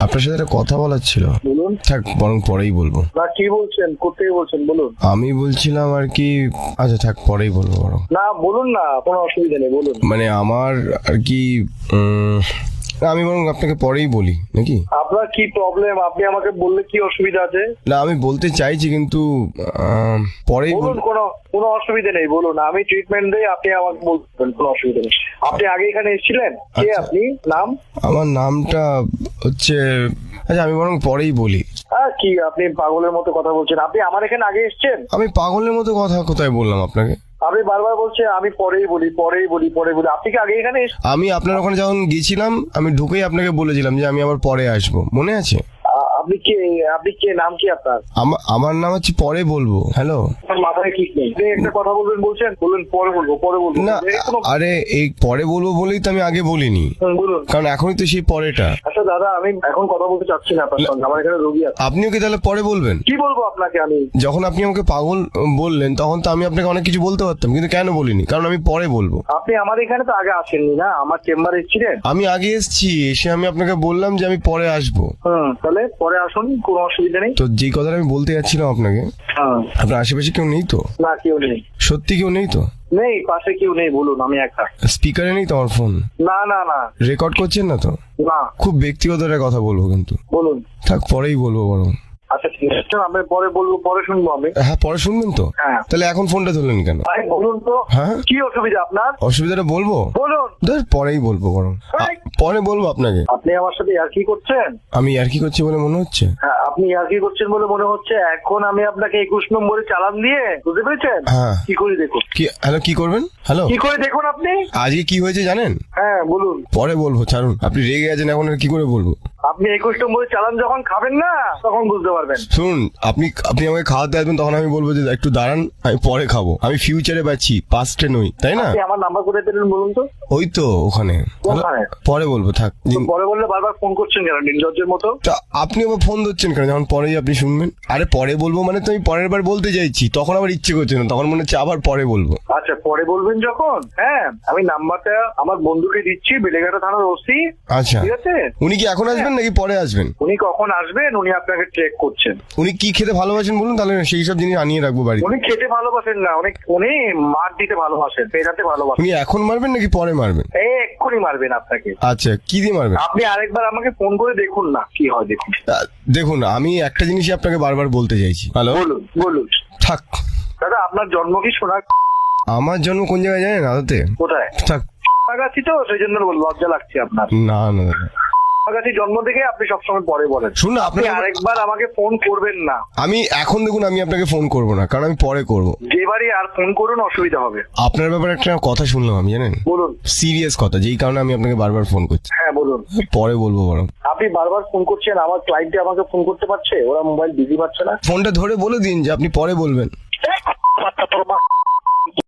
আপনার সাথে একটা কথা বলার ছিল। বলুন। থাক বরং পরেই বলব। না কি বলছেন? কোথায় বলছেন? বলুন। আমি বলছিলাম আর কি আচ্ছা থাক পরেই বলব বরং। না বলুন না কোনো অসুবিধা নেই বলুন। মানে আমার আর কি উম, আমি বরং আপনাকে পরেই বলি নাকি? আপনার কি প্রবলেম আপনি আমাকে বললে কি অসুবিধা আছে? না আমি বলতে চাইছি কিন্তু পরেই বলুন কোনো কোনো অসুবিধা নেই বলুন। আমি ট্রিটমেন্ট দেই আপনি আমাকে বলবেন কোনো অসুবিধা নেই। আপনি আগে এখানে এসেছিলেন? কে আচ্ছা। আপনি? নাম? আমার নামটা হচ্ছে আচ্ছা আমি বরং পরেই বলি। হ্যাঁ কি আপনি পাগলের মতো কথা বলছেন। আপনি আমার এখানে আগে এসেছেন? আমি পাগলের মতো কথা কোথায় বললাম আপনাকে? আপনি বারবার বলছি, আমি পরেই বলি পরেই বলি পরে বলি। আপনি কি আগে এখানে আমি আপনার ওখানে যখন গেছিলাম, আমি ঢুকেই আপনাকে বলেছিলাম যে আমি আবার পরে আসব। মনে আছে? আপনি কে আপনি কে নাম কি আপনার? আমার নাম হচ্ছে পরে বলব। হ্যালো মাথায় ঠিক নেই। একটা কথা বলবেন বলছেন? বলবেন পরে বলব পরে বলব। না আরে এই পরে বলব বলেই তো আমি আগে বলিনি। বলুন। কারণ এখনই তো সেই পরেটা। আচ্ছা দাদা আমি এখন কথা বলতে চাচ্ছি না আপনার সঙ্গে। আমার এখানে রোগী আছে। আপনিও কি তাহলে পরে বলবেন? কি বলব আপনাকে আমি? যখন আপনি আমাকে পাগল বললেন তখন তো আমি আপনাকে অনেক কিছু বলতে পারতাম কিন্তু কেন বলিনি? কারণ আমি পরে বলব। আপনি আমার এখানে তো আগে আসেননি না? আমার চেম্বারে এসেছিলেন? আমি আগে এসেছি এসে আমি আপনাকে বললাম যে আমি পরে আসব। তাহলে পরে আসুন কোনো অসুবিধা নেই। তো যেই কথাটা আমি বলতে যাচ্ছিলাম আপনাকে হ্যাঁ। আপনার আশেপাশে কেউ নেই তো? না কেউ নেই। সত্যি কেউ নেই তো? নেই পাশে কেউ নেই বলুন আমি একা। স্পিকারে নেই তো আমার ফোন? না না না। রেকর্ড করছেন না তো? না। খুব ব্যক্তিগত একটা কথা বলব কিন্তু। বলুন। থাক পরেই বলব বরং। আচ্ছা ঠিক আছে। আমি পরে বলব পরে শুনব আমি। হ্যাঁ পরে শুনবেন তো? হ্যাঁ। তাহলে এখন ফোনটা ধরলেন কেন? বলুন তো। হ্যাঁ? কি অসুবিধা আপনার? অসুবিধাটা বলব? বলুন। ধর পরেই বলব বরং। পরে বলব আপনাকে। আপনি আমার সাথে আর কি করছেন? আমি আর কি করছি বলে মনে হচ্ছে? হ্যাঁ আপনি আর কি করছেন বলে মনে হচ্ছে? এখন আমি আপনাকে একুশ নম্বরে চালান দিয়ে বুঝতে পেরেছেন? হ্যাঁ। কি করে দেখুন। কি হ্যালো কি করবেন? হ্যালো। কি করে দেখুন আপনি? আজকে কি হয়েছে জানেন? হ্যাঁ বলুন। পরে বলব ছাড়ুন। আপনি রেগে আছেন এখন আর কি করে বলব? আপনি একুশ নম্বরে চালান যখন খাবেন না তখন বুঝতে পারবেন। শুনুন আপনি আপনি আমাকে খাওয়াতে আসবেন তখন আমি বলব যে একটু দাঁড়ান আমি পরে খাব। আমি ফিউচারে পাচ্ছি পাস্টে নই তাই না? আপনি আমার নাম্বার করে পেলেন বলুন তো। ওই তো ওখানে? পরে বলব থাক। পরে বললে বারবার ফোন করছেন কেন নির্লজ্জের মতো? তা আপনি আবার ফোন ধরছেন কেন? যখন পরেই আপনি শুনবেন। আরে পরে বলব মানে তো আমি পরের বার বলতে চাইছি তখন আবার ইচ্ছে করছে না তখন মনে হচ্ছে আবার পরে বলব। আচ্ছা পরে বলবেন যখন? হ্যাঁ আমি নাম্বারটা আমার বন্ধুকে দিচ্ছি বেলেঘাটা থানার ওসি। আচ্ছা। ঠিক আছে? উনি কি এখন আসবেন নাকি পরে আসবেন? উনি কখন আসবেন উনি আপনাকে ট্রেক করছেন। উনি কি খেতে ভালোবাসেন বলুন তাহলে সেই সব জিনিস আনিয়ে রাখব বাড়ি উনি খেতে ভালোবাসেন না উনি উনি মার দিতে ভালোবাসেন পেটাতে ভালোবাসেন। উনি এখন মারবেন নাকি পরে মারবেন? এই এক্ষুনি মারবেন আপনাকে। আচ্ছা কি দিয়ে মারবেন? আপনি আরেকবার আমাকে ফোন করে দেখুন না কি হয় দেখুন। দেখুন আমি একটা জিনিসই আপনাকে বারবার বলতে চাইছি। হ্যালো? বলুন বলুন। থাক। দাদা আপনার জন্ম কি শোনা আমার জন্ম কোন জায়গায় জানেন? আদতে কোথায়? থাক। তো সেই জন্য লজ্জা লাগছে আপনার। না না জন্ম থেকে আপনি সবসময় পরে বলেন। শুনুন না আপনি আপনাকে আরেকবার আমাকে ফোন করবেন না। আমি এখন দেখুন আমি আপনাকে ফোন করব না কারণ আমি পরে করব। যেবারই আর ফোন করুন অসুবিধা হবে। আপনার ব্যাপারে একটা কথা শুনলাম আমি জানেন? বলুন। সিরিয়াস কথা যেই কারণে আমি আপনাকে বারবার ফোন করছি। হ্যাঁ বলুন। পরে বলব বরং। আপনি বারবার ফোন করছেন আমার ক্লায়েন্টে আমাকে ফোন করতে পারছে? ওরা মোবাইল বিজি পাচ্ছে না? ফোনটা ধরে বলে দিন যে আপনি পরে বলবেন।